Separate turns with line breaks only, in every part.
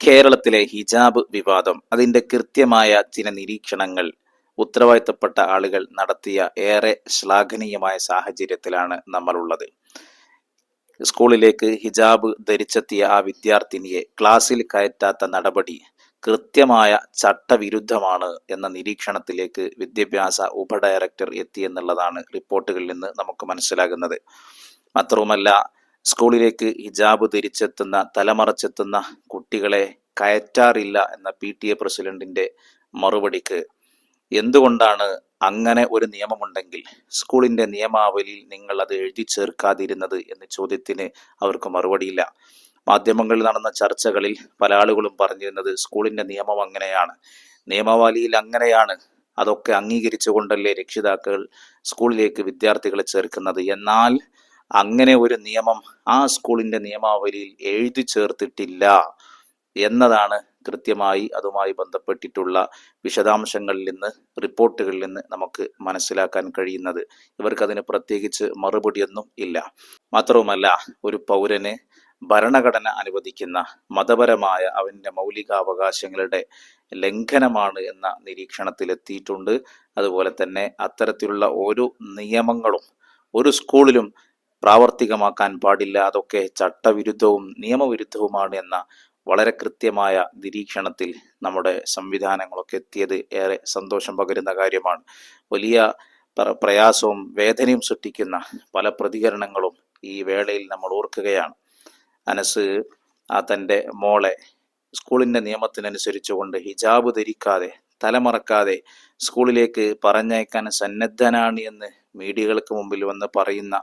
കേരളത്തിലെ ഹിജാബ് വിവാദം അതിന്റെ കൃത്യമായ ചില നിരീക്ഷണങ്ങൾ ഉത്തരവാദിത്തപ്പെട്ട ആളുകൾ നടത്തിയ ഏറെ ശ്ലാഘനീയമായ സാഹചര്യത്തിലാണ് നമ്മളുള്ളത്. സ്കൂളിലേക്ക് ഹിജാബ് ധരിച്ചെത്തിയ ആ വിദ്യാർത്ഥിനിയെ ക്ലാസ്സിൽ കയറ്റാത്ത നടപടി കൃത്യമായ ചട്ടവിരുദ്ധമാണ് എന്ന നിരീക്ഷണത്തിലേക്ക് വിദ്യാഭ്യാസ ഉപഡയറക്ടർ എത്തിയെന്നുള്ളതാണ് റിപ്പോർട്ടുകളിൽ നിന്ന് നമുക്ക് മനസ്സിലാകുന്നത്. മാത്രവുമല്ല സ്കൂളിലേക്ക് ഹിജാബ് തിരിച്ചെത്തുന്ന തലമറച്ചെത്തുന്ന കുട്ടികളെ കയറ്റാറില്ല എന്ന പി ടി എ പ്രസിഡന്റിന്റെ മറുപടിക്ക്. എന്തുകൊണ്ടാണ് അങ്ങനെ ഒരു നിയമമുണ്ടെങ്കിൽ സ്കൂളിന്റെ നിയമാവലിയിൽ നിങ്ങൾ അത് എഴുതി ചേർക്കാതിരുന്നത് എന്ന ചോദ്യത്തിന് അവർക്ക് മറുപടിയില്ല. മാധ്യമങ്ങളിൽ നടന്ന ചർച്ചകളിൽ പല ആളുകളും പറഞ്ഞിരുന്നത് സ്കൂളിന്റെ നിയമം അങ്ങനെയാണ്. നിയമാവലിയിൽ അങ്ങനെയാണ്. അതൊക്കെ അംഗീകരിച്ചുകൊണ്ടല്ലേ രക്ഷിതാക്കൾ സ്കൂളിലേക്ക് വിദ്യാർത്ഥികളെ ചേർക്കുന്നത്? എന്നാൽ അങ്ങനെ ഒരു നിയമം ആ സ്കൂളിന്റെ നിയമാവലിയിൽ എഴുതി ചേർത്തിട്ടില്ല. എന്നതാണ് കൃത്യമായി അതുമായി ബന്ധപ്പെട്ടിട്ടുള്ള വിശദാംശങ്ങളിൽ നിന്ന് റിപ്പോർട്ടുകളിൽ നിന്ന് നമുക്ക് മനസ്സിലാക്കാൻ കഴിയുന്നത്. ഇവർക്കതിന് പ്രത്യേകിച്ച് മറുപടിയൊന്നും ഇല്ല. മാത്രവുമല്ല ഒരു പൗരന് ഭരണഘടന അനുവദിക്കുന്ന മതപരമായ അവന്റെ മൗലികാവകാശങ്ങളുടെ ലംഘനമാണ് എന്ന നിരീക്ഷണത്തിലെത്തിയിട്ടുണ്ട്. അതുപോലെ തന്നെ അത്തരത്തിലുള്ള ഓരോ നിയമങ്ങളും ഒരു സ്കൂളിലും പ്രാവർത്തികമാക്കാൻ പാടില്ല. അതൊക്കെ ചട്ടവിരുദ്ധവും നിയമവിരുദ്ധവുമാണ് എന്ന വളരെ കൃത്യമായ നിരീക്ഷണത്തിൽ നമ്മുടെ സംവിധാനങ്ങളൊക്കെ എത്തിയത് ഏറെ സന്തോഷം പകരുന്ന കാര്യമാണ്. വലിയ പ്രയാസവും വേദനയും സൃഷ്ടിക്കുന്ന പല പ്രതികരണങ്ങളും ഈ വേളയിൽ നമ്മൾ ഓർക്കുകയാണ്. അനസ് ആ തന്റെ മോളെ സ്കൂളിന്റെ നിയമത്തിനനുസരിച്ചുകൊണ്ട് ഹിജാബ് ധരിക്കാതെ തലമറക്കാതെ സ്കൂളിലേക്ക് പറഞ്ഞയക്കാൻ സന്നദ്ധനാണ് എന്ന് മീഡിയകൾക്ക് മുമ്പിൽ വന്ന് പറയുന്ന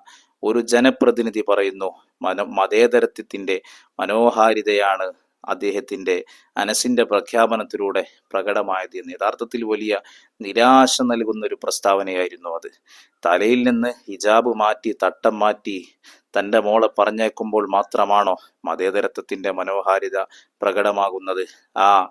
ഒരു ജനപ്രതിനിധി പറയുന്നു. മന മതേതരത്വത്തിന്റെ മനോഹാരിതയാണ് അദ്ദേഹത്തിന്റെ അനസിന്റെ പ്രഖ്യാപനത്തിലൂടെ പ്രകടമായത് എന്ന് യഥാർത്ഥത്തിൽ വലിയ നിരാശ നൽകുന്ന ഒരു പ്രസ്താവനയായിരുന്നു അത്. തലയിൽ നിന്ന് ഹിജാബ് മാറ്റി തട്ടം മാറ്റി തന്റെ മോളെ പറഞ്ഞേക്കുമ്പോൾ മാത്രമാണോ മതേതരത്വത്തിന്റെ മനോഹാരിത പ്രകടമാകുന്നത്? ആ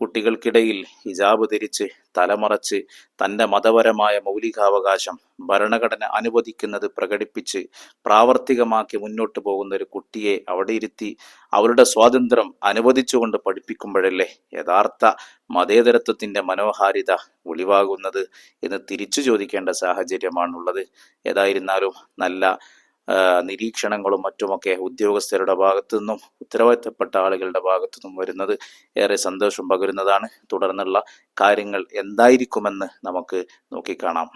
കുട്ടികൾക്കിടയിൽ ഹിജാബ് ധരിച്ച് തലമറച്ച് തന്റെ മതപരമായ മൗലികാവകാശം ഭരണഘടന അനുവദിക്കുന്നത് പ്രകടിപ്പിച്ച് പ്രാവർത്തികമാക്കി മുന്നോട്ട് പോകുന്ന ഒരു കുട്ടിയെ അവിടെ ഇരുത്തി അവരുടെ സ്വാതന്ത്ര്യം അനുവദിച്ചുകൊണ്ട് പഠിപ്പിക്കുമ്പോഴല്ലേ യഥാർത്ഥ മതേതരത്വത്തിന്റെ മനോഹാരിത ഒളിവാകുന്നത് എന്ന് തിരിച്ചു ചോദിക്കേണ്ട സാഹചര്യമാണുള്ളത്. ഏതായിരുന്നാലും നല്ല നിരീക്ഷണങ്ങളും മറ്റുമൊക്കെ ഉദ്യോഗസ്ഥരുടെ ഭാഗത്തു നിന്നും ഉത്തരവാദിത്തപ്പെട്ട ആളുകളുടെ ഭാഗത്തു നിന്നും വരുന്നത് ഏറെ സന്തോഷം പകരുന്നതാണ്. തുടർന്നുള്ള കാര്യങ്ങൾ എന്തായിരിക്കുമെന്ന് നമുക്ക് നോക്കിക്കാണാം.